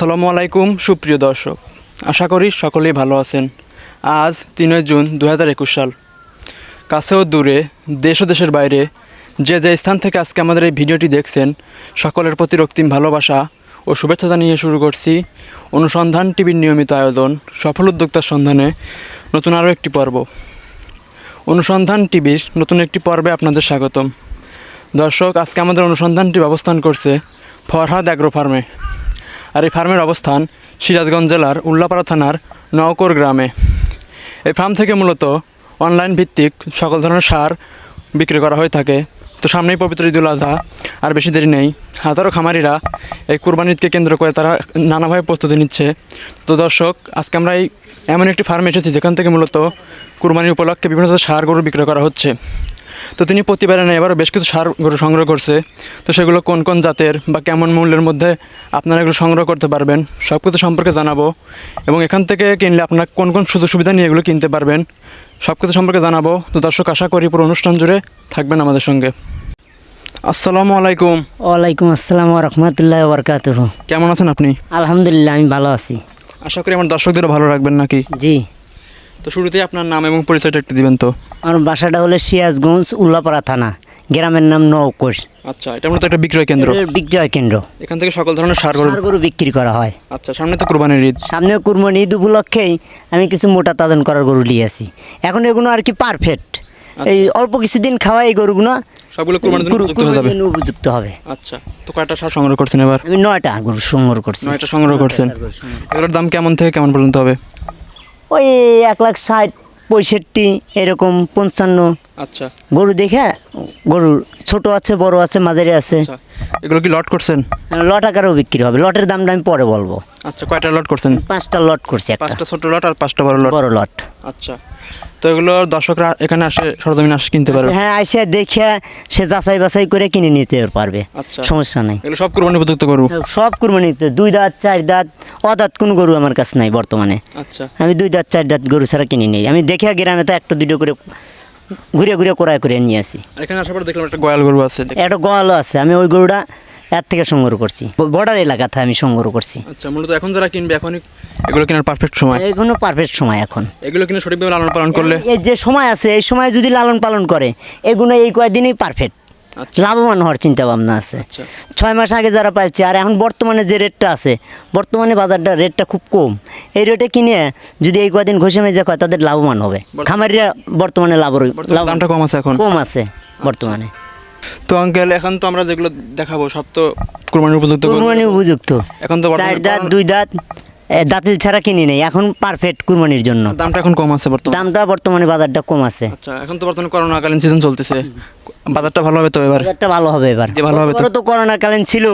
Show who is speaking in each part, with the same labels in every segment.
Speaker 1: আসসালামু আলাইকুম, সুপ্রিয় দর্শক। আশা করি সকলেই ভালো আছেন। আজ তিনই জুন দু হাজার একুশ সাল। কাছে ও দূরে, দেশ ও দেশের বাইরে, যে যে স্থান থেকে আজকে আমাদের এই ভিডিওটি দেখছেন, সকলের প্রতি রক্তিম ভালোবাসা ও শুভেচ্ছা জানিয়ে শুরু করছি অনুসন্ধান টিভির নিয়মিত আয়োজন, সফল উদ্যোক্তার সন্ধানে নতুন আরও একটি পর্ব। অনুসন্ধান টিভির নতুন একটি পর্বে আপনাদের স্বাগতম। দর্শক, আজকে আমাদের অনুসন্ধানটি অবস্থান করছে ফরহাদ অ্যাগ্রো ফার্মে। আর এই ফার্মের অবস্থান সিরাজগঞ্জ জেলার উল্লাপাড়া থানার নওকর গ্রামে। এই ফার্ম থেকে মূলত অনলাইন ভিত্তিক সকল ধরনের সার বিক্রি করা হয়ে থাকে। তো সামনেই পবিত্র ঈদুল আজহা আর বেশি দেরি নেই। হাজারো খামারিরা এই কুরবানিদকে কেন্দ্র করে তারা নানাভাবে প্রস্তুতি নিচ্ছে। তো দর্শক, আজকে আমরা এই এমন একটি ফার্মে এসেছি যেখান থেকে মূলত কুরবানির উপলক্ষে বিভিন্ন ধরনের সার গরু বিক্রয় করা হচ্ছে। তো তিনি প্রতিবারে নেই এবারও বেশ কিছু সার গরু সংগ্রহ করছে। তো সেগুলো কোন কোন জাতের বা কেমন মূল্যের মধ্যে আপনারা এগুলো সংগ্রহ করতে পারবেন সব কিছু সম্পর্কে জানাব। এবং এখান থেকে কিনলে আপনারা কোন কোন সুযোগ সুবিধা নিয়ে এগুলো কিনতে পারবেন সব কিছু সম্পর্কে জানাব। তো দর্শক আশা করি পুরো অনুষ্ঠান জুড়ে থাকবেন আমাদের সঙ্গে। আসসালামু আলাইকুম।
Speaker 2: ওয়ালাইকুম আসসালাম রহমতুল্লাহ বরকাত
Speaker 1: কেমন আছেন আপনি?
Speaker 2: আলহামদুলিল্লাহ আমি ভালো আছি।
Speaker 1: আশা করি আমার দর্শকদেরও ভালো রাখবেন নাকি?
Speaker 2: জি।
Speaker 1: তো শুরুতেই আপনার নাম এবং পরিচয়টা একটু দিবেন তো।
Speaker 2: আমার বাসাটা হলো সিরাজগঞ্জ উল্লাপাড়া থানা গ্রামের নাম নৌকোষ
Speaker 1: আচ্ছা এটা মূলত একটা বিক্রয় কেন্দ্র।
Speaker 2: বিক্রয় কেন্দ্র।
Speaker 1: এখান থেকে সকল ধরনের সার গরু
Speaker 2: গরু বিক্রি করা হয়।
Speaker 1: আচ্ছা সামনে তো কুরবানির ঈদ।
Speaker 2: সামনে কুরবানি ঈদ উপলক্ষেই আমি কিছু মোটা তাজন করার গরু নিয়ে আসি। এখন এগুলো আর কি পারফেক্ট এই অল্প কিছুদিন খাওয়া এই গরুগুলো
Speaker 1: সবগুলো কুরবানির জন্য উপযুক্ত হয়ে যাবে।
Speaker 2: উপযুক্ত হবে।
Speaker 1: আচ্ছা তো কয়টা সার সংগ্রহ করছেন এবার?
Speaker 2: আমি নয়টা গরু সংগ্রহ করছি।
Speaker 1: নয়টা সংগ্রহ করছেন। এগুলোর দাম কেমন থেকে কেমন পর্যন্ত হবে?
Speaker 2: ওই এক লাখ ষাট পঁয়ষট্টি এরকম পঞ্চান্ন।
Speaker 1: আচ্ছা।
Speaker 2: গরু দেখে গরুর ছোট আছে বড় আছে মাঝারি আছে।
Speaker 1: আচ্ছা। এগুলো কি লট করছেন?
Speaker 2: লট আকারেও বিক্রি হবে। লটের দামটা আমি পরে বলব।
Speaker 1: আচ্ছা কয়টা লট করছেন?
Speaker 2: পাঁচটা লট করছি একটা।
Speaker 1: পাঁচটা ছোট লট আর পাঁচটা বড় লট?
Speaker 2: বড় লট।
Speaker 1: আচ্ছা তো এগুলো দর্শকরা এখানে আসে সরজমিন আসে কিনতে পারবে?
Speaker 2: হ্যাঁ আইসা দেখে সে যাচাই বাছাই করে কিনে নিতে পারবে।
Speaker 1: আচ্ছা।
Speaker 2: সমস্যা নাই।
Speaker 1: এগুলো সব কুরবানি উপযুক্ত করব
Speaker 2: সব কুরবানি দুই দাঁত চার দাঁত অদাঁত কোনো গরু আমার কাছে নাই বর্তমানে।
Speaker 1: আচ্ছা।
Speaker 2: আমি দুই দাঁত চার দাঁত গরু ছাড়া কিনে নিই। আমি দেখে গ্রামে তো একটা দুটো করে ঘুরে ঘুরে ক্রয় করে নিয়ে আসি।
Speaker 1: এখানে আসার পর দেখলাম একটা গয়াল গরু আছে।
Speaker 2: একটা গোয়ালও আছে আমি ওই গরুটা এর থেকে সংগ্রহ করছি। বর্ডার এলাকাতে আমি সংগ্রহ করছি।
Speaker 1: আচ্ছা মূলত এখন যারা কিনবে এখন এগুলো কেনার পারফেক্ট সময়?
Speaker 2: এগুলো পারফেক্ট সময় এখন।
Speaker 1: এগুলো কিনে সঠিকভাবে লালন পালন করলে?
Speaker 2: এই যে সময় আছে এই সময় যদি লালন পালন করে এগুলো এই কয়েকদিনই পারফেক্ট লাভবান হওয়ার চিন্তা ভাবনা আছে।
Speaker 1: আচ্ছা।
Speaker 2: ছয় মাস আগে যারা পাইছে আর এখন বর্তমানে যে রেটটা আছে বর্তমানে বাজারটা রেটটা খুব কম। এই রেটে কিনে যদি এই কদিন ঘষে মেজে কয় তাদের লাভবান হবে। খামারিরা বর্তমানে লাভ
Speaker 1: দামটা কম আছে এখন?
Speaker 2: কম আছে বর্তমানে।
Speaker 1: তো আঙ্কেল এখন তো আমরা যেগুলো দেখাবো সব তো কুরবানির উপযুক্ত গরু।
Speaker 2: কুরবানি উপযুক্ত।
Speaker 1: এখন তো
Speaker 2: চার দাঁত দুই দাঁত দাঁতিল ছাড়া কিনি নেই। এখন পারফেক্ট কুরবানির জন্য।
Speaker 1: দামটা এখন কম আছে বর্তমানে?
Speaker 2: দামটা বর্তমানে বাজারটা কম আছে।
Speaker 1: আচ্ছা এখন তো বর্তমানে করোনাকালীন সিজন চলতেছে। বাজারটা ভালো হবে তো এবার?
Speaker 2: বাজারটা ভালো হবে এবার।
Speaker 1: ভালো হবে তো।
Speaker 2: করোনাকালীন তো করোনা কালীন ছিল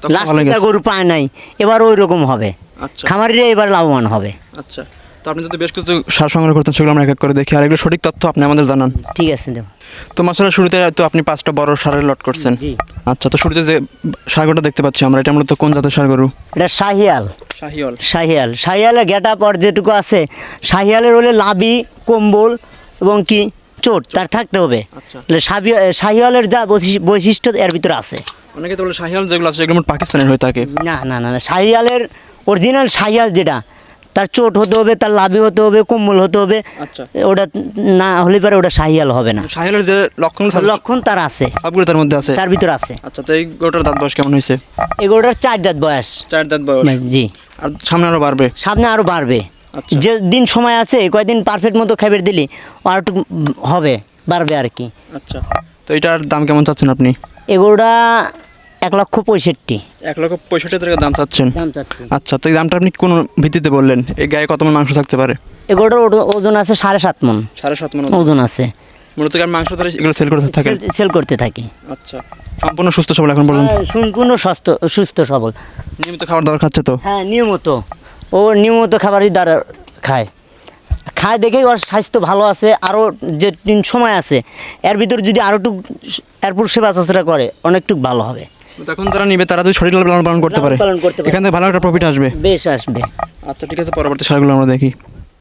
Speaker 1: তখন
Speaker 2: লাস্ট
Speaker 1: ভালো গেছে।
Speaker 2: গরু পায় নাই এবার ওই রকম হবে।
Speaker 1: আচ্ছা।
Speaker 2: খামারিরা এবার লাভবান হবে।
Speaker 1: আচ্ছা। তো আপনি যদি বেশ কিছু সার সংগ্রহ করতেন সেগুলো আমরা এক এক করে দেখি। আর এগুলো সঠিক তথ্য আপনি আমাদের জানান।
Speaker 2: ঠিক আছে দেব।
Speaker 1: তো মাসালা শুরুতে তো আপনি পাঁচটা বড় সারের লট করছেন।
Speaker 2: জি।
Speaker 1: আচ্ছা তো শুরুতে যে সারগুলোটা দেখতে পাচ্ছি আমরা এটা মূলত কোন জাতের সার গরু
Speaker 2: এটা শাহিয়াল।
Speaker 1: শাহিওল
Speaker 2: শাহিয়াল। শাহিয়ালের গেটা পর যেটুকু আছে শাহিয়ালের হলে লাবি কম্বল এবং কি চোট তার থাকতে হবে।
Speaker 1: আচ্ছা।
Speaker 2: শাহিয়ালের যা বৈশি- বৈশিষ্ট্য এর ভিতরে আছে।
Speaker 1: অনেকে তো বলে শাহিওল যেগুলো আছে মোট পাকিস্তানের হয়ে থাকে।
Speaker 2: না না না না শাহিয়ালের অরিজিনাল শাহিয়াল যেটা তার চোট হতে হবে তার লাভি হতে হবে কম্বল হতে হবে।
Speaker 1: আচ্ছা।
Speaker 2: ওটা না হলে পরে ওটা সাহিয়াল হবে না।
Speaker 1: শাহিওলের যে লক্ষণ
Speaker 2: লক্ষণ তার আছে।
Speaker 1: সবগুলো তার মধ্যে আছে?
Speaker 2: তার ভিতর আছে।
Speaker 1: আচ্ছা তো এই গরুটার দাঁত বয়স কেমন হয়েছে?
Speaker 2: এগুলোটার চার দাঁত বয়স।
Speaker 1: চার দাঁত বয়স।
Speaker 2: জি।
Speaker 1: আর সামনে আরও বাড়বে?
Speaker 2: সামনে আরও বাড়বে।
Speaker 1: আচ্ছা।
Speaker 2: যে দিন সময় আছে কয়েকদিন পারফেক্ট মতো খাবার দিলি আর একটু হবে বাড়বে আর কি।
Speaker 1: আচ্ছা। তো এটার দাম কেমন চাচ্ছেন আপনি?
Speaker 2: এগুলোটা এক লক্ষ পঁয়ষট্টি।
Speaker 1: এক লক্ষ পঁয়ষট্টি টাকা দাম চাচ্ছেন?
Speaker 2: দাম চাচ্ছি।
Speaker 1: আচ্ছা তো এই দামটা আপনি কোন ভিত্তিতে বললেন? এই গায়ে কত মন মাংস থাকতে পারে?
Speaker 2: এগুলোটার ওটো- ওজন আছে সাড়ে সাত মন।
Speaker 1: সাড়ে সাত মন
Speaker 2: ওজন। আছে।
Speaker 1: মূলত কি আর মাংস ধরে এগুলো সেল করতে থাকেন?
Speaker 2: সেল- করতে থাকি।
Speaker 1: আচ্ছা সম্পূর্ণ সুস্থ সবল এখন পর্যন্ত?
Speaker 2: হ্যাঁ, সম্পূর্ণ সুস্থ সুস্থ সবল।
Speaker 1: নিয়মিত খাবার দাবার খাচ্ছে তো?
Speaker 2: হ্যাঁ নিয়মিত। ও নিয়মিত খাবারই দ্বারা খায়। খায় দেখেই ওর স্বাস্থ্য ভালো আছে আরও যে সময় আছে এর ভিতর যদি আরও একটু এরপর সেবা চর্চা করে অনেকটুক ভালো হবে।
Speaker 1: তখন যারা নিবে তারা যদি সঠিক লালন পালন করতে পারে।
Speaker 2: পালন করতে পারে।
Speaker 1: এখান থেকে ভালো একটা প্রফিট আসবে।
Speaker 2: বেশ আসবে।
Speaker 1: আচ্ছা ঠিক আছে পরবর্তী সারগুলো আমরা দেখি।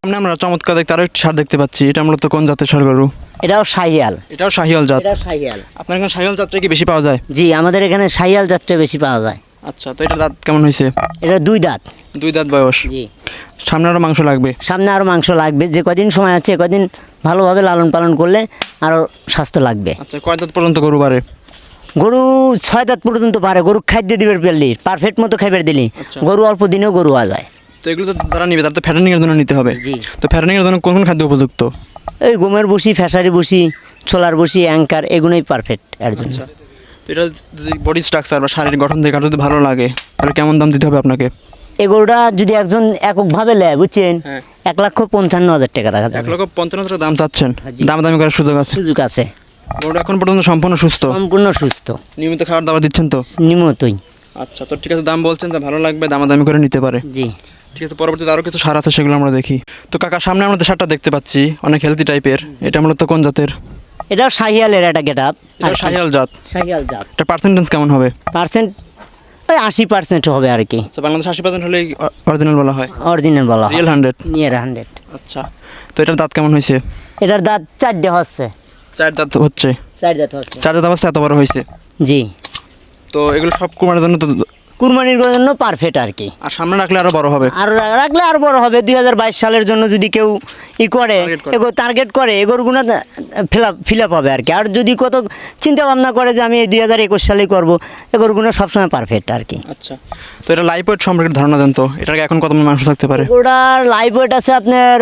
Speaker 1: সামনে আমরা চমৎকার দেখতে আরও একটি সার দেখতে পাচ্ছি। এটা মূলত কোন জাতের সার গরু?
Speaker 2: এটাও শাহিয়াল
Speaker 1: এটাও শাহিয়াল জাত।
Speaker 2: এটা শাহিয়াল
Speaker 1: আপনার এখানে শাহিয়াল জাতটা কি বেশি পাওয়া যায়?
Speaker 2: জি আমাদের এখানে শাহিয়াল জাতটা বেশি পাওয়া যায়।
Speaker 1: আচ্ছা তো এটা দাঁত কেমন হয়েছে?
Speaker 2: এটা দুই দাঁত।
Speaker 1: দুই দাঁত বয়স।
Speaker 2: জি।
Speaker 1: সামনে আরও মাংস লাগবে।
Speaker 2: সামনে আরও মাংস লাগবে। যে কদিন সময় আছে কদিন ভালোভাবে লালন পালন করলে আরও স্বাস্থ্য লাগবে।
Speaker 1: আচ্ছা কয় দাঁত পর্যন্ত গরু পারে
Speaker 2: গরু ছয় দাঁত পর্যন্ত পারে গরু খাদ্য দিবে পেলি পারফেক্ট মতো খাইবার দিলি।
Speaker 1: আচ্ছা।
Speaker 2: গরু অল্প দিনেও গরু হওয়া যায়।
Speaker 1: তো এগুলো তো তারা নিবে তার তো ফ্যাটানিংয়ের জন্য নিতে হবে।
Speaker 2: জি।
Speaker 1: তো ফ্যাটানিংয়ের জন্য কোন কোন খাদ্য উপযুক্ত?
Speaker 2: এই গমের বসি ফ্যাসারি বসি ছোলার বসি অ্যাঙ্কার এগুলোই পারফেক্ট এর জন্য।
Speaker 1: আচ্ছা। তো এটা যদি বডি স্ট্রাকচার বা শারীরিক গঠন দেখে যদি ভালো লাগে তাহলে কেমন দাম দিতে হবে আপনাকে?
Speaker 2: এই গরুটা যদি একজন এককভাবে নেয় বুঝছেন?
Speaker 1: হ্যাঁ।
Speaker 2: এক লক্ষ পঞ্চান্ন হাজার টাকা রাখা
Speaker 1: এক লক্ষ পঞ্চান্ন হাজার টাকা দাম চাচ্ছেন।
Speaker 2: হ্যাঁ,
Speaker 1: দাম দামি করার সুযোগ আছে।
Speaker 2: সুযোগ আছে।
Speaker 1: গরুটা এখন পর্যন্ত সম্পূর্ণ সুস্থ?
Speaker 2: সম্পূর্ণ সুস্থ।
Speaker 1: নিয়মিত খাবার দাবার দিচ্ছেন তো?
Speaker 2: নিমতই
Speaker 1: আচ্ছা তো ঠিক আছে দাম বলছেন তা ভালো লাগবে দামাদামি করে নিতে পারে।
Speaker 2: জি।
Speaker 1: ঠিক আছে পরবর্তীতে আরও কিছু সার আছে সেগুলো আমরা দেখি। তো কাকা সামনে আমরা সারটা দেখতে পাচ্ছি অনেক হেলদি টাইপের এটা মূলত কোন জাতের?
Speaker 2: এটাও শাহিয়ালের একটা গেট আপ
Speaker 1: এটা শাহিয়াল জাত।
Speaker 2: শাহিয়াল জাত।
Speaker 1: এটা পার্সেন্টেজ কেমন হবে?
Speaker 2: পার্সেন্ট ওই আশি পার্সেন্ট হবে আর কি।
Speaker 1: আচ্ছা বাংলাদেশ আশি পার্সেন্ট হলে অরিজিনাল বলা হয়?
Speaker 2: অরিজিনাল বলা হয়।
Speaker 1: রিয়েল হান্ড্রেড
Speaker 2: নিয়ার হান্ড্রেড
Speaker 1: আচ্ছা তো এটার দাঁত কেমন হয়েছে?
Speaker 2: এটার দাঁত চারটে হচ্ছে।
Speaker 1: চার দাঁত হচ্ছে।
Speaker 2: চার দাঁত হচ্ছে।
Speaker 1: চার দাঁত অবস্থা এত বড় হয়েছে।
Speaker 2: জি।
Speaker 1: তো এগুলো সব কুমারের জন্য তো
Speaker 2: কুরবানির জন্য পারফেক্ট আর কি।
Speaker 1: আর সামনে রাখলে আরও বড় হবে।
Speaker 2: আর রাখলে আর বড় হবে। দুই হাজার বাইশ সালের জন্য যদি কেউ ই করে এগো টার্গেট করে ফিল আপ ফিল আপ হবে আর কি। আর যদি কত চিন্তা ভাবনা করে যে আমি এই দুই হাজার একুশ সালেই করব এগোরগুলো সবসময় পারফেক্ট আর কি।
Speaker 1: আচ্ছা। তো এটা লাইফ ওয়েট সম্পর্কে ধারণা দেন তো। এটার এখন কত মণ মাংস থাকতে পারে?
Speaker 2: ওটার লাইভ ওয়েট আছে আপনার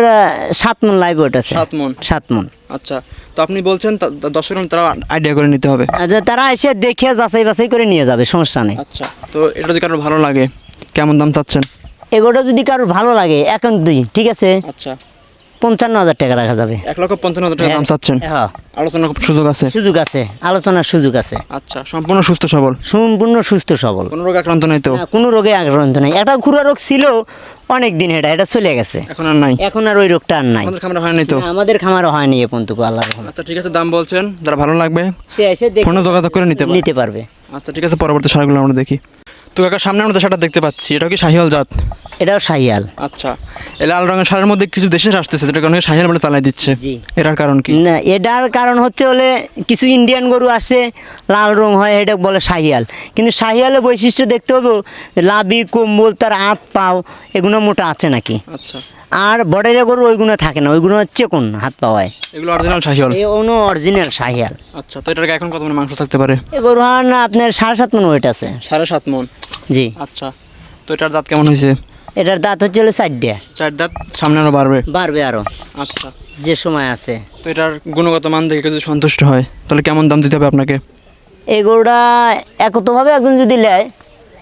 Speaker 2: সাত মন লাইভ ওয়েট আছে।
Speaker 1: সাত মণ।
Speaker 2: সাত মন।
Speaker 1: আচ্ছা। তো আপনি বলছেন দর্শক তারা আইডিয়া করে নিতে হবে।
Speaker 2: আচ্ছা, তারা এসে দেখে যাচাই বাছাই করে নিয়ে যাবে সমস্যা নেই।
Speaker 1: আচ্ছা তো এটা যদি কারও ভালো লাগে কেমন দাম চাচ্ছেন?
Speaker 2: এগুলো যদি কারোর ভালো লাগে এখন দুই ঠিক আছে?
Speaker 1: আচ্ছা।
Speaker 2: পঞ্চান্ন হাজার টাকা রাখা যাবে।
Speaker 1: এক লক্ষ পঞ্চান্ন হাজার টাকা দাম চাচ্ছেন?
Speaker 2: হ্যাঁ।
Speaker 1: আলোচনার সুযোগ আছে।
Speaker 2: সুযোগ আছে আলোচনার সুযোগ আছে।
Speaker 1: আচ্ছা সম্পূর্ণ সুস্থ সবল?
Speaker 2: সম্পূর্ণ সুস্থ সবল।
Speaker 1: কোনো রোগ আক্রান্ত নেই তো?
Speaker 2: কোনো রোগে আক্রান্ত নাই। খুরা রোগ ছিল অনেক দিন এটা এটা চলে গেছে।
Speaker 1: এখন আর নাই?
Speaker 2: এখন আর ওই রোগটা আর নাই।
Speaker 1: আমাদের খামারে হয় নাই তো?
Speaker 2: আমাদের খামারও হয়নি এ পর্যন্ত আল্লাহ রহমান
Speaker 1: আচ্ছা ঠিক আছে দাম বলছেন। যারা ভালো লাগবে
Speaker 2: সে এসে দেখে
Speaker 1: ফোনে যোগাযোগ করে নিতে
Speaker 2: নিতে পারবে।
Speaker 1: আচ্ছা ঠিক আছে পরবর্তী সারগুলো আমরা দেখি। তো কাকা সামনে আমরা সেটা দেখতে পাচ্ছি। এটা কি শাহিয়াল জাত?
Speaker 2: এটাও শাহিয়াল
Speaker 1: আচ্ছা। এই লাল রঙের সারের মধ্যে কিছু দেশের আসতেছে যেটা কারণে শাহিয়াল বলে চালাই দিচ্ছে।
Speaker 2: জি।
Speaker 1: এটার কারণ কি?
Speaker 2: না এটার কারণ হচ্ছে হলে কিছু ইন্ডিয়ান গরু আসে লাল রং হয় এটা বলে শাহিয়াল কিন্তু শাহিয়ালের বৈশিষ্ট্য দেখতে হবে লাবি কম্বল তার হাত পাও এগুলো মোটা আছে নাকি?
Speaker 1: আচ্ছা।
Speaker 2: আর বর্ডারের গরু ওইগুলো থাকে না ওইগুলো হচ্ছে কোন হাত পাওয়ায়?
Speaker 1: এগুলো অরিজিনাল শাহিয়াল
Speaker 2: এই অন্য অরিজিনাল শাহিয়াল
Speaker 1: আচ্ছা তো এটার এখন কত মানে মাংস থাকতে পারে?
Speaker 2: এ গরু হান আপনার সাড়ে সাত মন ওয়েট আছে।
Speaker 1: সাড়ে সাত মন?
Speaker 2: জি।
Speaker 1: আচ্ছা তো এটার দাঁত কেমন হয়েছে?
Speaker 2: এটার দাঁত হচ্ছে হলো চারটে
Speaker 1: চার দাঁত সামনে আরও বাড়বে?
Speaker 2: বাড়বে আরও
Speaker 1: আচ্ছা।
Speaker 2: যে সময় আছে।
Speaker 1: তো এটার গুণগত মান দেখে যদি সন্তুষ্ট হয় তাহলে কেমন দাম দিতে হবে আপনাকে?
Speaker 2: এই গরুটা একতভাবে একজন যদি নেয়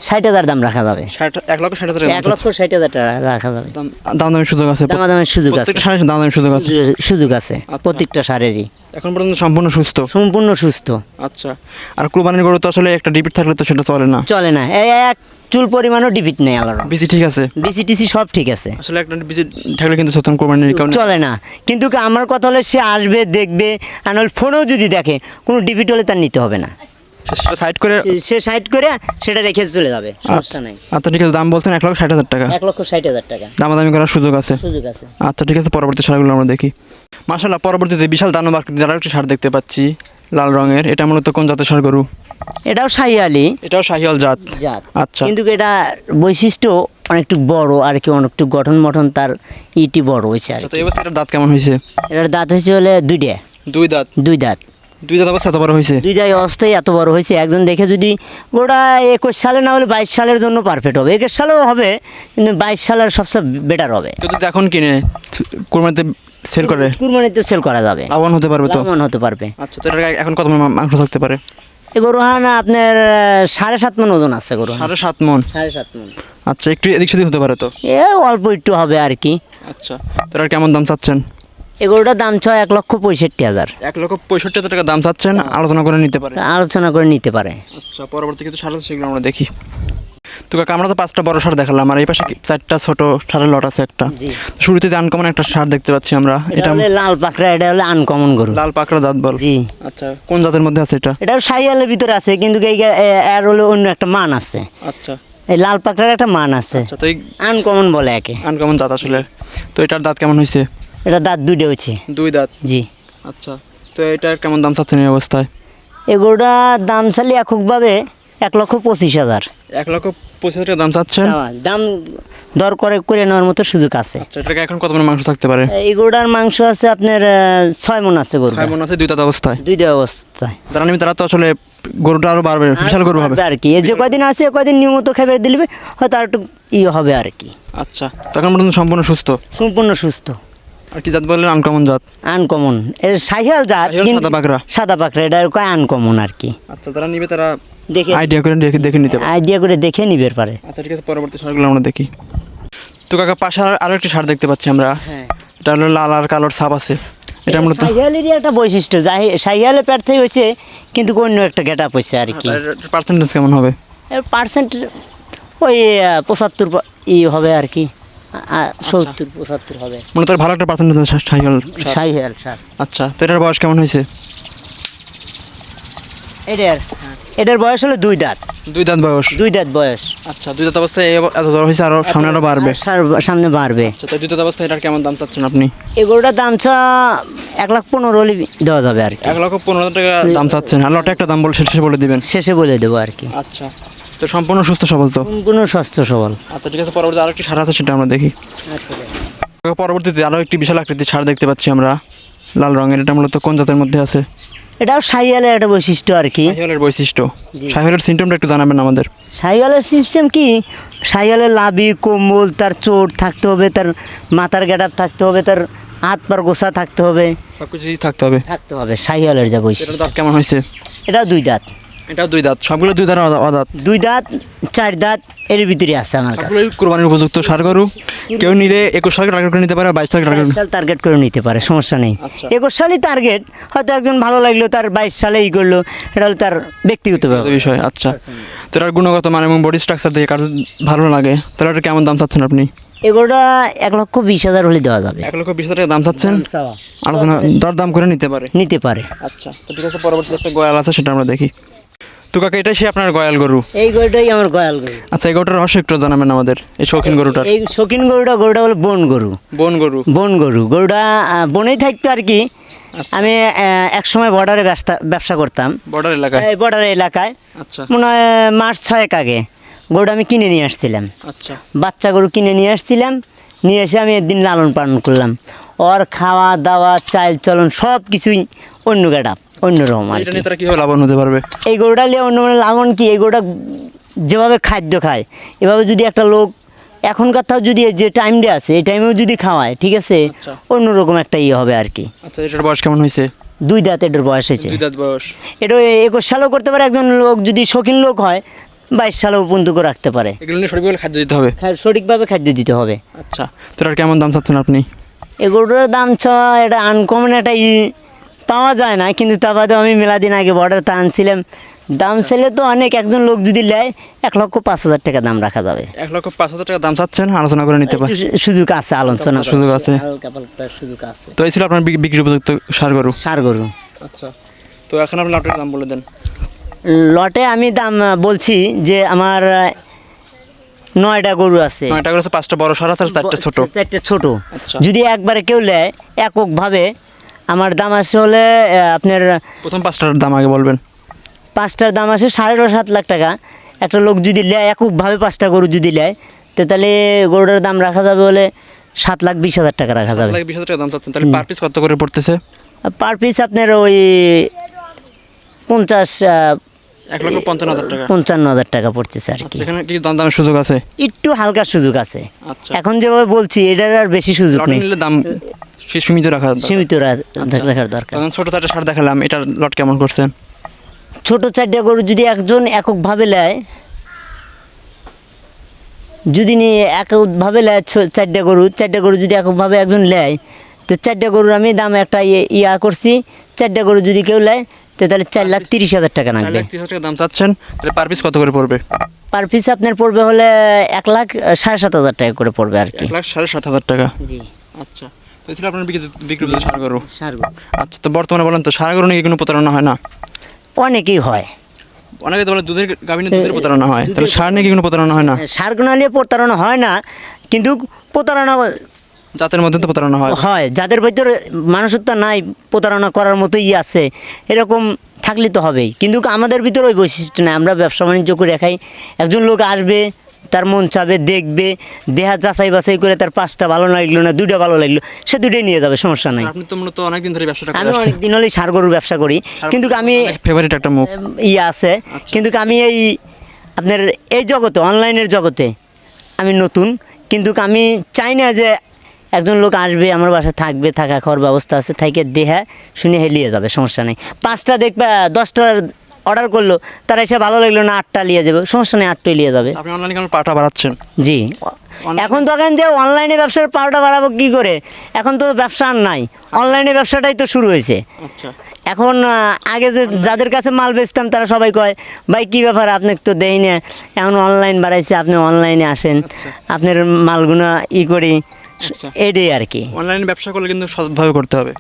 Speaker 2: ষাট হাজার দাম রাখা যাবে।
Speaker 1: এক লক্ষ ষাট হাজার
Speaker 2: এক লক্ষ ষাট হাজার টাকা রাখা যাবে।
Speaker 1: দাম দাম দামের সুযোগ আছে
Speaker 2: দামাদামের সুযোগ আছে।
Speaker 1: দাম দামের সুযোগ আছে।
Speaker 2: সুযোগ- আছে
Speaker 1: আচ্ছা।
Speaker 2: প্রত্যেকটা সারেরই
Speaker 1: এখন পর্যন্ত সম্পূর্ণ সুস্থ?
Speaker 2: সম্পূর্ণ সুস্থ।
Speaker 1: আচ্ছা। আর কুরবানির গরু তো আসলে একটা ডিপিট থাকলে তো সেটা চলে না।
Speaker 2: চলে না। এক চুল পরিমাণও ডিপিট নেই আলাদা
Speaker 1: বিসি ঠিক আছে?
Speaker 2: বিসি টিসি সব ঠিক আছে।
Speaker 1: আসলে একটা বিসি থাকলে কিন্তু সতন কুরবানির কারণে
Speaker 2: চলে না। কিন্তু আমার কথা হলে সে আসবে দেখবে আর ফোনেও যদি দেখে কোনো ডিপিট হলে তার নিতে হবে না।
Speaker 1: সেটা সাইড করে
Speaker 2: সে- সাইড করে সেটা রেখে চলে যাবে সমস্যা নাই।
Speaker 1: আচ্ছা ঠিক আছে দাম বলছেন এক লক্ষ ষাট হাজার টাকা।
Speaker 2: এক লক্ষ ষাট হাজার টাকা।
Speaker 1: দামাদামি করার সুযোগ আছে।
Speaker 2: সুযোগ আছে।
Speaker 1: আচ্ছা ঠিক আছে পরবর্তী সারগুলো আমরা দেখি। মার্শাল্লাহ পরবর্তীতে বিশাল দানব আকৃতির আরও একটি সার দেখতে পাচ্ছি লাল রঙের। এটা মূলত কোন জাতের সার গরু?
Speaker 2: এটাও শাহিয়ালি।
Speaker 1: এটাও শাহিয়াল জাত।
Speaker 2: জাত।
Speaker 1: আচ্ছা।
Speaker 2: কিন্তু এটা বৈশিষ্ট্য অনেকটু বড় আর কি অনেকটু গঠন মঠন তার ইটি বড় হয়েছে আর
Speaker 1: আচ্ছা তো এই দাঁত কেমন হয়েছে?
Speaker 2: এটার দাঁত হয়েছে হলে দুইটা।
Speaker 1: দুই দাঁত।
Speaker 2: দুই দাঁত।
Speaker 1: দুই দাঁত অবস্থা এত বড় হয়েছে?
Speaker 2: দুই দাঁত অবস্থায় এত বড় হয়েছে। একজন দেখে যদি ওটা একুশ সালে না হলে বাইশ সালের জন্য পারফেক্ট হবে। একুশ সালেও হবে কিন্তু বাইশ সালের সবচেয়ে বেটার হবে।
Speaker 1: যদি এখন কিনে কোরবানিতে সেল করে?
Speaker 2: কুরবানিতে সেল করা যাবে।
Speaker 1: লাভবান হতে পারবে তো?
Speaker 2: লাভবান হতে পারবে।
Speaker 1: আচ্ছা তো এখন কত মাংস থাকতে পারে?
Speaker 2: এই গরু হান আপনার সাড়ে সাত মন ওজন আছে গরু
Speaker 1: সাড়ে সাত মন?
Speaker 2: সাড়ে সাত মন।
Speaker 1: আচ্ছা একটু এদিক সেদিক হতে পারে তো?
Speaker 2: এ অল্প একটু হবে আর কি।
Speaker 1: আচ্ছা তো এটার কেমন দাম চাচ্ছেন?
Speaker 2: এই গরুটার দাম ছয় এক লক্ষ পঁয়ষট্টি হাজার।
Speaker 1: এক লক্ষ পঁয়ষট্টি হাজার টাকা দাম চাচ্ছেন আলোচনা করে নিতে পারে।
Speaker 2: আলোচনা করে নিতে পারে।
Speaker 1: আচ্ছা পরবর্তী কিছু সার আছে সেগুলো আমরা দেখি। তো কাকা আমরা তো পাঁচটা বড় সার দেখালাম আর এই পাশে চারটা ছোট সারের লট আছে একটা। শুরুতে আনকমন একটা সার দেখতে পাচ্ছি আমরা
Speaker 2: এটা
Speaker 1: এটা
Speaker 2: লাল পাকড়া এটা হলে আনকমন গরু।
Speaker 1: লাল পাকড়া জাত বল।
Speaker 2: জি।
Speaker 1: আচ্ছা কোন জাতের মধ্যে আছে এটা?
Speaker 2: এটাও সাইয়ালের ভিতরে আছে কিন্তু এই এর হলে অন্য একটা মান আছে।
Speaker 1: আচ্ছা।
Speaker 2: এই লাল পাকড়ার একটা মান আছে।
Speaker 1: আচ্ছা তো
Speaker 2: আনকমন বলে একে।
Speaker 1: আনকমন জাত আসলে। তো এটার দাঁত কেমন হয়েছে
Speaker 2: এটা দাঁত দুইটা হচ্ছে
Speaker 1: দুই দাঁত?
Speaker 2: জি।
Speaker 1: আচ্ছা তো এটার কেমন দাম চাচ্ছেন এই অবস্থায়?
Speaker 2: এই গরুটার দাম চালি এককভাবে এক লক্ষ পঁচিশ হাজার।
Speaker 1: এক লক্ষ পঁচিশ হাজার দাম চাচ্ছেন?
Speaker 2: দাম দর করে করে নেওয়ার মতো সুযোগ আছে।
Speaker 1: আচ্ছা এটাকে এখন কত মন মাংস থাকতে পারে?
Speaker 2: এই গরুটার মাংস আছে আপনার ছয় মন আছে গরু
Speaker 1: ছয় মন আছে দুই দাঁত অবস্থায়?
Speaker 2: দুইটা অবস্থায়।
Speaker 1: যারা নিবি তারা তো আসলে গরুটা আরও বাড়বে বিশাল গরু হবে।
Speaker 2: আর কি। এই যে কদিন আছে কদিন নিয়মিত খাবার দিলে হয়তো আর একটু ই হবে আর কি।
Speaker 1: আচ্ছা তখন সম্পূর্ণ সুস্থ?
Speaker 2: সম্পূর্ণ সুস্থ।
Speaker 1: আর কি জাত বললেন? আনকমন জাত?
Speaker 2: আনকমন। এর সাহিয়াল জাত
Speaker 1: সাদা পাকড়া।
Speaker 2: সাদা পাকড়া এটা কয় আনকমন আর কি?
Speaker 1: আচ্ছা যারা নিবে তারা
Speaker 2: দেখে
Speaker 1: আইডিয়া করে দেখে দেখে নিতে
Speaker 2: আইডিয়া করে দেখে নিবে পারে।
Speaker 1: আচ্ছা ঠিক আছে পরবর্তী সারগুলো আমরা দেখি। তো কাকা পাশে আর- একটি সার দেখতে পাচ্ছি আমরা।
Speaker 2: হ্যাঁ।
Speaker 1: এটা হলো লাল আর কালোর ছাপ আছে। এটা মূলত
Speaker 2: সাহিয়ালেরই একটা বৈশিষ্ট্য। সাহিয়ালে প্যারথে হয়েছে কিন্তু অন্য একটা গেট আপ হয়েছে আর কি
Speaker 1: পার্সেন্টেজ কেমন হবে?
Speaker 2: পার্সেন্ট ওই পঁচাত্তর ই হবে আর কি। সত্তর পঁচাত্তর হবে।
Speaker 1: মনে তার ভালো একটা পার্সেন্টেজ সাইকেল
Speaker 2: সার।
Speaker 1: আচ্ছা তো এটার বয়স কেমন হয়েছে?
Speaker 2: এটার এটার বয়স হলো দুই দাঁত।
Speaker 1: দুই দাঁত বয়স।
Speaker 2: দুই দাঁত বয়স।
Speaker 1: আচ্ছা দুই দাঁত অবস্থায় এত বড় হয়েছে আরও সামনে আরও বাড়বে।
Speaker 2: আর সামনে বাড়বে।
Speaker 1: আচ্ছা তো দুই দাঁত অবস্থায় এটার কেমন দাম চাচ্ছেন আপনি?
Speaker 2: এগুলোটার দাম চা এক লাখ পনেরো হলে দেওয়া যাবে আর কি।
Speaker 1: এক লক্ষ পনেরো টাকা দাম চাচ্ছেন। আর লটে একটা দাম বলে শেষে বলে দিবেন।
Speaker 2: শেষে বলে দেবো আর কি।
Speaker 1: আচ্ছা। তো সম্পূর্ণ সুস্থ সবল তো?
Speaker 2: কোনো স্বাস্থ্য সবল।
Speaker 1: আচ্ছা ঠিক আছে পরবর্তী আরও একটি সার আছে সেটা আমরা দেখি। পরবর্তীতে আরও একটি বিশাল আকৃতির সার দেখতে পাচ্ছি আমরা লাল রঙের। এটা মূলত কোন জাতের মধ্যে আছে?
Speaker 2: এটাও সাইয়ালের একটা বৈশিষ্ট্য আর কি।
Speaker 1: শাহিওয়ালের বৈশিষ্ট্য।
Speaker 2: জি।
Speaker 1: শাহিওয়ালের সিমটমটা একটু জানাবেন আমাদের।
Speaker 2: সাইয়ালের সিস্টেম কি? সাইয়ালের লাভি কম্বল তার চোট থাকতে হবে তার মাথার গেটাপ থাকতে হবে তার হাত পার গোসা থাকতে হবে।
Speaker 1: সব কিছুই থাকতে হবে।
Speaker 2: থাকতে হবে সাইয়ালের যা বৈশিষ্ট্য
Speaker 1: দাঁত কেমন হয়েছে?
Speaker 2: এটাও দুই দাঁত।
Speaker 1: এটাও দুই দাঁত সবগুলো দুই দাঁত অদা- অদাঁত
Speaker 2: দুই দাঁত চার দাঁত এর ভিতরে আছে আমার কাছে।
Speaker 1: কোরবানির উপযুক্ত সার গরু কেউ নিলে একুশ সাল টার্গেট করে নিতে পারে বাইশ সাল টার্গেট
Speaker 2: সাল টার্গেট করে নিতে পারে সমস্যা নেই।
Speaker 1: আচ্ছা।
Speaker 2: একুশ সালই টার্গেট হয়তো একজন ভালো লাগল তার বাইশ সালে ই করল এটা হলো তার ব্যক্তিগত
Speaker 1: বিষয় আচ্ছা। তো এটার গুণগত মান এবং বডি স্ট্রাকচার দেখে কার ভালো লাগে? তাহলে এটা কেমন দাম চাচ্ছেন আপনি?
Speaker 2: এগুলোটা এক লক্ষ বিশ হাজার হলে দেওয়া যাবে।
Speaker 1: এক লক্ষ বিশ হাজার টাকা দাম চাচ্ছেন? আলোচনা দর দাম করে নিতে পারে।
Speaker 2: নিতে পারে।
Speaker 1: আচ্ছা তো ঠিক আছে পরবর্তী একটা গয়াল আছে সেটা আমরা দেখি। তো কাকা এটাই সে আপনার গয়াল গরু?
Speaker 2: এই গরুটাই আমার গয়াল গরু।
Speaker 1: আচ্ছা এই গরুটার রহস্য একটু জানাবেন আমাদের এই শৌখিন গরুটার।
Speaker 2: এই শৌখিন গরুটা গরুটা হলো বন গরু।
Speaker 1: বন গরু?
Speaker 2: বন গরু। গরুটা বনেই থাকতো আর কি। আমি এক সময় বর্ডারে ব্যবসা করতাম।
Speaker 1: বর্ডার এলাকায়?
Speaker 2: এই বর্ডার এলাকায়।
Speaker 1: আচ্ছা।
Speaker 2: মনে হয় মাস ছয়েক আগে গরুটা আমি কিনে নিয়ে আসছিলাম।
Speaker 1: আচ্ছা।
Speaker 2: বাচ্চা গরু কিনে নিয়ে আসছিলাম। নিয়ে এসে আমি একদিন লালন পালন করলাম। ওর খাওয়া দাওয়া চাল চলন সব কিছুই অন্য গেটাপ অন্যরকম আর
Speaker 1: এটা
Speaker 2: কি।
Speaker 1: নিয়ে তারা কীভাবে লাভবান হতে পারবে?
Speaker 2: এই গরুটা নিয়ে অন্য মানে লালন কি? এই গরুটা যেভাবে খাদ্য খায় এভাবে যদি একটা লোক এখনকার তাও যদি যে টাইমটা আছে এই টাইমেও যদি খাওয়ায় ঠিক আছে?
Speaker 1: আচ্ছা।
Speaker 2: অন্যরকম একটা ইয়ে হবে আর কি।
Speaker 1: আচ্ছা এটার বয়স কেমন হয়েছে?
Speaker 2: দুই দাঁত এটার বয়স হয়েছে।
Speaker 1: দুই দাঁত বয়স।
Speaker 2: এটা একুশ সালেও করতে পারে একজন লোক যদি শৌখিন লোক হয় বাইশ সালেও পর্যন্ত করে রাখতে পারে।
Speaker 1: এগুলো নিয়ে সঠিকভাবে খাদ্য দিতে হবে?
Speaker 2: হ্যাঁ সঠিকভাবে খাদ্য দিতে হবে।
Speaker 1: আচ্ছা তো এটার কেমন দাম চাচ্ছেন আপনি?
Speaker 2: এগুলোর দাম ছ এটা আনকমন একটা ই পাওয়া যায় না কিন্তু তা বাদে আমি মেলা দিন আগে বর্ডার তা আনছিলাম। দাম ছেলে তো অনেক একজন লোক যদি নেয় এক লক্ষ পাঁচ হাজার টাকা দাম রাখা যাবে।
Speaker 1: এক লক্ষ পাঁচ হাজার টাকা দাম চাচ্ছেন? আলোচনা করে নিতে পারে
Speaker 2: একটু সু- সুযোগ আছে আলোচনা
Speaker 1: সুযোগ আছে।
Speaker 2: সুযোগ আছে।
Speaker 1: তো এই ছিল আপনার বিক্রি উপযুক্ত সার গরু।
Speaker 2: সার গরু।
Speaker 1: আচ্ছা। তো এখন আপনি আপনার দাম বলে দেন।
Speaker 2: লটে আমি দাম বলছি যে আমার নয়টা গরু আছে।
Speaker 1: নয়টা গরু আছে, পাঁচটা বড় সার আছে চারটে ছোট।
Speaker 2: চারটে ছোট।
Speaker 1: আচ্ছা।
Speaker 2: যদি একবারে কেউ নেয় এককভাবে আমার দাম আসে হলে আপনার
Speaker 1: প্রথম পাঁচটার দাম আগে বলবেন।
Speaker 2: পাঁচটার দাম আসে সাড়ে সাত লাখ টাকা। একটা লোক যদি লেয় একভাবে পাঁচটা গরু যদি লেয় তো তাহলে গরুটার দাম রাখা যাবে বলে সাত লাখ বিশ হাজার টাকা রাখা যাবে।
Speaker 1: বিশ হাজার টাকা দাম চাচ্ছেন তাহলে পার পিস কত করে পড়তেছে?
Speaker 2: পার পিস আপনার ওই পঞ্চাশ
Speaker 1: এক লক্ষ পঞ্চান্ন হাজার টাকা।
Speaker 2: পঞ্চান্ন হাজার টাকা পড়তেছে আর কি।
Speaker 1: আচ্ছা এখানে কি দাম দামের সুযোগ আছে?
Speaker 2: একটু হালকা সুযোগ আছে।
Speaker 1: আচ্ছা।
Speaker 2: এখন যেভাবে বলছি এটার আর বেশি সুযোগ নেই।
Speaker 1: দাম সীমিত রাখা
Speaker 2: সীমিত রাখার দরকার।
Speaker 1: ছোট চারটে সার দেখালাম এটার লট কেমন করছেন
Speaker 2: ছোট চারটে গরু যদি একজন এককভাবে নেয় যদি নিয়ে এককভাবে নেয় ছ- চারটে গরু চারটা গরু যদি এককভাবে একজন নেয় তো চারটা গরুর আমি দাম একটা ইয়ে- ইয়া করছি। চারটা গরু যদি কেউ নেয় তো তাহলে চার লাখ তিরিশ হাজার টাকা লাগবে
Speaker 1: লাখ তিরিশ হাজার টাকা দাম চাচ্ছেন তাহলে পার পিস কত করে পড়বে?
Speaker 2: পার পিস আপনার পড়বে হলে এক লাখ সাড়ে সাত হাজার টাকা করে পড়বে আর কি।
Speaker 1: এক লাখ সাড়ে সাত হাজার টাকা?
Speaker 2: জি।
Speaker 1: আচ্ছা। তো ছিল আপনার বিক্রি বিক্রি সার গরু
Speaker 2: সার
Speaker 1: আচ্ছা তো বর্তমানে বলেন তো সার গরু নিয়ে কোনো প্রতারণা হয় না?
Speaker 2: অনেকেই হয়।
Speaker 1: অনেকে তো বলে দুধের গাভিনে দুধের প্রতারণা হয়। তাহলে সার নিয়ে কি কোনো প্রতারণা হয় না?
Speaker 2: সার নিয়ে প্রতারণা হয় না কিন্তু প্রতারণা
Speaker 1: জাতের মধ্যে তো প্রতারণা হয়।
Speaker 2: হয় যাদের ভিতরে মানুষত্ব নাই প্রতারণা করার মতোই আছে এরকম থাকলে তো হবেই। কিন্তু আমাদের ভিতরে ওই বৈশিষ্ট্য নাই আমরা ব্যবসা বাণিজ্য করে খাই। একজন লোক আসবে তার মন চাবে দেখবে দেহা যাচাই বাছাই করে তার পাঁচটা ভালো লাগল না দুইটা ভালো লাগল সে দুইটাই নিয়ে যাবে সমস্যা নাই।
Speaker 1: আপনি তো মূলত অনেকদিন ধরে ব্যবসাটা
Speaker 2: আমি
Speaker 1: করে
Speaker 2: অনেক দিন হলেই সার গরুর ব্যবসা করি। কিন্তু আমি
Speaker 1: ফেভারিট একটা মুখ।
Speaker 2: ইয়ে আছে। কিন্তু আমি এই আপনার এই জগতে অনলাইনের জগতে আমি নতুন। কিন্তু আমি চাই না যে একজন লোক আসবে আমার বাসায় থাকবে থাকা খাওয়ার ব্যবস্থা আছে থাইকে দেহা শুনে হেলিয়ে যাবে সমস্যা নেই। পাঁচটা দেখবে দশটা অর্ডার করল তারা এসে ভালো লাগল না আটটা নিয়ে যাবে সমস্যা নেই আটটাই নিয়ে যাবে।
Speaker 1: আপনি অনলাইনে কেন পাটা বাড়াচ্ছেন?
Speaker 2: জি। এখন তো এখন যে অনলাইনে ব্যবসার পাওয়াটা বাড়াবো কী করে? এখন তো ব্যবসা আর নাই। অনলাইনে ব্যবসাটাই তো শুরু হয়েছে।
Speaker 1: আচ্ছা।
Speaker 2: এখন আগে যে যাদের কাছে মাল বেচতাম তারা সবাই কয় ভাই কী ব্যাপার? আপনাকে তো দেই না। এখন অনলাইন বাড়াইছে আপনি অনলাইনে আসেন।
Speaker 1: আচ্ছা।
Speaker 2: আপনার মালগুলো ই করি। এটাই আর কি।
Speaker 1: অনলাইনে ব্যবসা করলে কিন্তু সৎভাবে করতে হবে।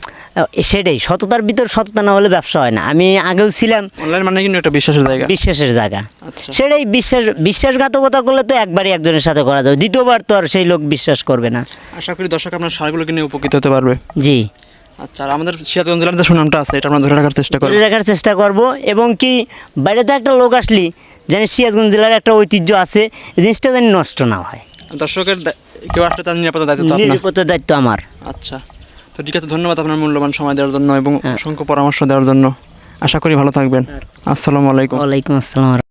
Speaker 2: সেটাই সততার ভিতর সততা না হলে ব্যবসা হয় না। আমি আগেও ছিলাম
Speaker 1: অনলাইন মানে কিন্তু একটা বিশ্বাসের জায়গা।
Speaker 2: বিশ্বাসের জায়গা।
Speaker 1: আচ্ছা।
Speaker 2: সেটাই বিশ্বাস বিশ্বাসঘাতকতা করলে তো একবারই একজনের সাথে করা যাবে দ্বিতীয়বার তো আর সেই লোক বিশ্বাস করবে না।
Speaker 1: আশা করি দর্শক আপনার সারগুলো কিনে উপকৃত হতে পারবে।
Speaker 2: জি।
Speaker 1: আচ্ছা আমাদের সিরাজগঞ্জ জেলার যে সুনামটা আছে এটা আমরা ধরে রাখার চেষ্টা করি
Speaker 2: ধরে রাখার চেষ্টা করব এবং কি বাইরেতে একটা লোক আসলি জানি সিরাজগঞ্জ জেলার একটা ঐতিহ্য আছে এই জিনিসটা যেন নষ্ট না হয়।
Speaker 1: দর্শকের কেউ আসলে তার নিরাপত্তা দায়িত্ব নিরাপত্তা
Speaker 2: নিরাপত্তার দায়িত্ব আমার।
Speaker 1: আচ্ছা। তো ঠিক আছে ধন্যবাদ আপনার মূল্যবান সময় দেওয়ার জন্য এবং
Speaker 2: হ্যাঁ।
Speaker 1: অসংখ্য পরামর্শ দেওয়ার জন্য। আশা করি ভালো থাকবেন। আসসালামু আলাইকুম।
Speaker 2: ওয়ালাইকুম আসসালাম।